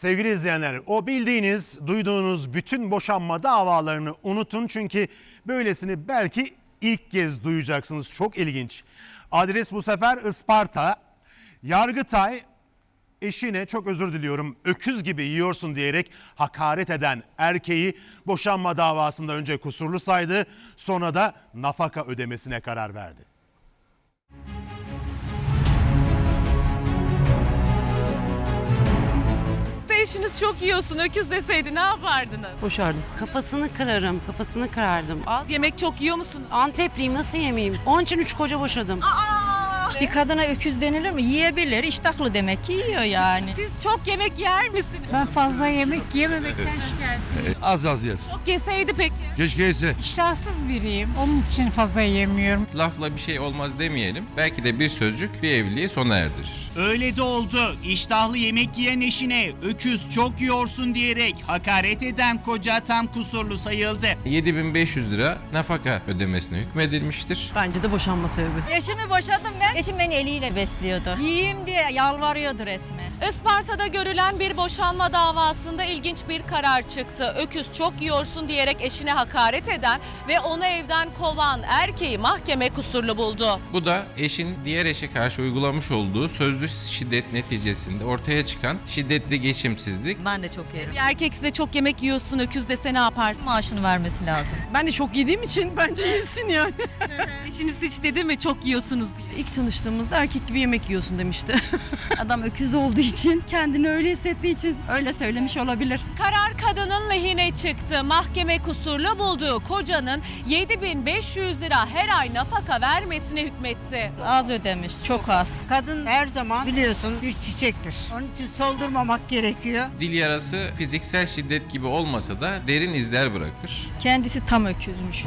Sevgili izleyenler, o bildiğiniz, duyduğunuz bütün boşanma davalarını unutun çünkü böylesini belki ilk kez duyacaksınız. Çok ilginç. Adres bu sefer Isparta. Yargıtay eşine çok özür diliyorum öküz gibi yiyorsun diyerek hakaret eden erkeği boşanma davasında önce kusurlu saydı sonra da nafaka ödemesine karar verdi. Eşiniz çok yiyorsun öküz deseydi ne yapardınız? Boşardım. Kafasını kırarım, kafasını kırardım. Az yemek çok yiyor musunuz? Antepliyim nasıl yemeyeyim? Onun için üç koca boşadım. Bir kadına öküz denilir mi? Yiyebilir. İştahlı demek ki yiyor yani. Siz çok yemek yer misiniz? Ben fazla yemek yememekten şikayetçiyim. Az az yer. Çok yeseydi peki. Keşke yese. İştahsız biriyim. Onun için fazla yemiyorum. Lafla bir şey olmaz demeyelim. Belki de bir sözcük bir evliliği sona erdirir. Öyle de oldu. İştahlı yemek yiyen eşine öküz çok yiyorsun diyerek hakaret eden koca tam kusurlu sayıldı. 7500 lira nafaka ödemesine hükmedilmiştir. Bence de boşanma sebebi. Eşimi boşadım ben. Eşim beni eliyle besliyordu. Yiyeyim diye yalvarıyordu resmen. Isparta'da görülen bir boşanma davasında ilginç bir karar çıktı. Öküz çok yiyorsun diyerek eşine hakaret eden ve onu evden kovan erkeği mahkeme kusurlu buldu. Bu da eşin diğer eşe karşı uygulamış olduğu sözlü şiddet neticesinde ortaya çıkan şiddetli geçimsizlik. Ben de çok yerim. Bir erkek size çok yemek yiyorsun öküz dese ne yaparsın? Maaşını vermesi lazım. Ben de çok yediğim için bence yesin yani. Eşiniz hiç dedi mi çok yiyorsunuz diye. İlk tanıştığımızda erkek gibi yemek yiyorsun demişti. Adam öküz olduğu için, kendini öyle hissettiği için öyle söylemiş olabilir. Karar kadının lehine çıktı. Mahkeme kusurlu bulduğu kocanın 7500 lira her ay nafaka vermesine hükmetti. Az ödemiş. Çok az. Kadın her zaman biliyorsun bir çiçektir. Onun için soldurmamak gerekiyor. Dil yarası fiziksel şiddet gibi olmasa da derin izler bırakır. Kendisi tam öküzmüş.